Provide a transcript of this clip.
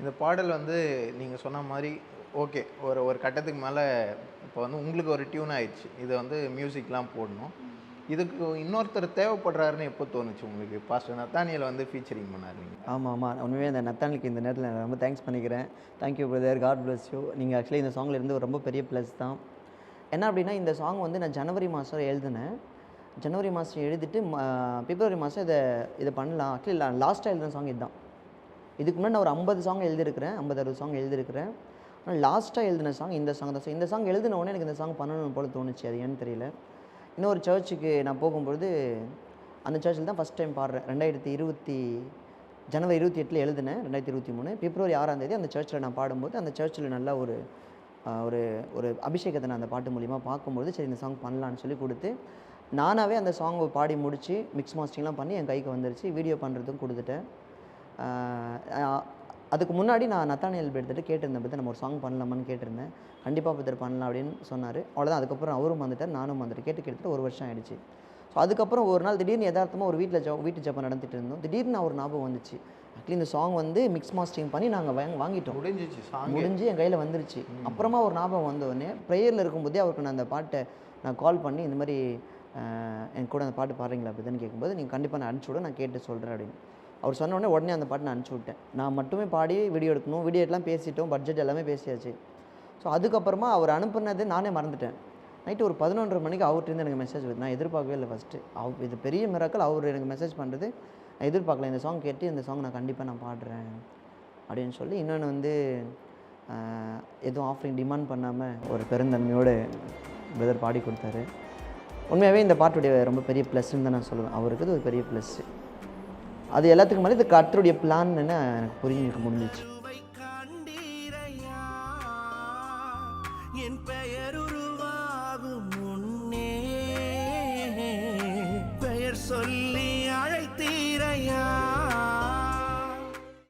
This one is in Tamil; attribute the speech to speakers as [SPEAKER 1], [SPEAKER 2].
[SPEAKER 1] இந்த பாடல் வந்து நீங்கள் சொன்ன மாதிரி ஓகே ஒரு ஒரு கட்டத்துக்கு மேலே இப்போ வந்து உங்களுக்கு ஒரு டியூன் ஆயிடுச்சு. இதை வந்து மியூசிக்லாம் போடணும். இதுக்கு இன்னொருத்தர் தேவைப்படுறாருன்னு எப்போ தோணுச்சு உங்களுக்கு? பாஸ்டர் நத்தானியில் வந்து ஃபீச்சரிங் பண்ணார் நீங்கள்
[SPEAKER 2] ஆமாம் ஆமாம் உண்மையே இந்த நத்தானிக்கு இந்த நேரத்தில் நான் ரொம்ப தேங்க்ஸ் பண்ணிக்கிறேன். Thank you brother god bless you நீங்கள் ஆக்சுவலி இந்த சாங்கில் இருந்து ஒரு ரொம்ப பெரிய ப்ளஸ் தான். என்ன அப்படின்னா இந்த சாங் வந்து நான் ஜனவரி மாதம் எழுதினேன். ஜனவரி மாதம் எழுதிட்டு பிப்ரவரி மாதம் இதை இதை பண்ணலாம். ஆக்சுவலி லாஸ்ட்டாக எழுதின சாங் இதுதான். இதுக்கு முன்னாடி நான் ஒரு ஐம்பது சாங் எழுதியிருக்கிறேன் ஐம்பது அறுபது சாங் எழுதியிருக்கிறேன். ஆனால் லாஸ்ட்டாக எழுதின சாங் இந்த சாங் தான். இந்த சாங் எழுதின உடனே எனக்கு இந்த சாங் பண்ணணும் போல தோணுச்சு. அது ஏன்னு தெரியல. இன்னொரு சர்ச்சுக்கு நான் போகும்பொழுது அந்த சர்ச்சில் தான் ஃபஸ்ட் டைம் பாடுறேன். ரெண்டாயிரத்தி இருபத்தி ஜனவரி இருபத்தி எட்டில் எழுதினேன். ரெண்டாயிரத்தி இருபத்தி மூணு. பிப்ரவரி ஆறாம் தேதி அந்த சர்ச்சில் நான் பாடும்போது அந்த சர்ச்சில் நல்லா ஒரு ஒரு ஒரு அபிஷேகத்தை நான் அந்த பாட்டு மூலிமா பார்க்கும்போது சரி இந்த சாங் பண்ணலான்னு சொல்லி கொடுத்து நானாகவே அந்த சாங் பாடி முடித்து மிக்ஸ் மாஸ்டிங்லாம் பண்ணி என் கைக்கு வந்துருச்சு. வீடியோ பண்ணுறதும் கொடுத்துட்டேன். அதுக்கு முன்னாடி நான் நத்தானியல் எடுத்துகிட்டு கேட்டிருந்தேன் பற்றி நம்ம ஒரு சாங் பண்ணலாமான்னு கேட்டிருந்தேன். கண்டிப்பாக பத்தர் பண்ணலாம் அப்படின்னு சொன்னார். அவ்வளோதான் அதுக்கப்புறம் அவரும் வந்துட்டார் நானும் வந்துட்டு கேட்டு கிட்டத்தட்ட ஒரு வருஷம் ஆயிடுச்சு. ஸோ அதுக்கப்புறம் ஒரு நாள் திடீர்னு யதார்த்தமாக ஒரு வீட்டில் ஜோ வீட்டு ஜப்பம் நடந்துட்டு இருந்தோம். திடீர்னு ஒரு ஞாபகம் வந்துச்சு. ஆக்சுவலி இந்த சாங் வந்து மிக்ஸ் மாஸ்டரிங் பண்ணி நாங்கள் வாங்க வாங்கிட்டோம்.
[SPEAKER 1] முடிஞ்சிச்சு சாங்
[SPEAKER 2] முடிஞ்சு என் கையில் வந்துருச்சு. அப்புறமா ஒரு ஞாபகம் வந்த உடனே ப்ரேயரில் இருக்கும்போதே அவருக்கு நான் அந்த பாட்டை நான் கால் பண்ணி இந்த மாதிரி என் கூட அந்த பாட்டு பாடுறீங்களா அப்படின்னு கேட்கும்போது நீங்கள் கண்டிப்பாக நான் அனுப்பிச்சி விட நான் கேட்டு சொல்கிறேன் அப்படின்னு. அவர் சொன்ன உடனே உடனே அந்த பாட்டு நான் அனுப்பிச்சி விட்டேன். நான் மட்டுமே பாடி வீடியோ எடுக்கணும் வீடியோ எல்லாம் பேசிட்டோம் பட்ஜெட் எல்லாமே பேசியாச்சு. ஸோ அதுக்கப்புறமா அவர் அனுப்புனது நானே மறந்துட்டேன். நைட்டு ஒரு பதினொன்றரை மணிக்கு அவர்கிட்ட எனக்கு மெசேஜ் வருது. நான் எதிர்பார்க்கவே இல்லை ஃபஸ்ட்டு அவ் இது பெரிய மிராக்கள் அவர் எனக்கு மெசேஜ் பண்ணுறது நான் எதிர்பார்க்கல. இந்த சாங் கேட்டு இந்த சாங் நான் கண்டிப்பாக நான் பாடுறேன் அப்படின்னு சொல்லி இன்னொன்று வந்து எதுவும் ஆஃபரிங் டிமாண்ட் பண்ணாமல் ஒரு பெருந்தன்மையோடு பிரதர் பாடி கொடுத்தாரு. உண்மையாகவே இந்த பாட்டுடைய ரொம்ப பெரிய ப்ளஸ்ன்னு தான் நான் சொல்லுவேன். அவருக்கு இது ஒரு பெரிய ப்ளஸ்ஸு அது எல்லாத்துக்கு மேலே இது கத்தருடைய பிளான் என்ன எனக்கு புரிஞ்சுக்க முடிஞ்சிச்சு.
[SPEAKER 3] என் பெயர் உருவாகும் முன்னே பெயர் சொல்லி அழைத்தீரையா?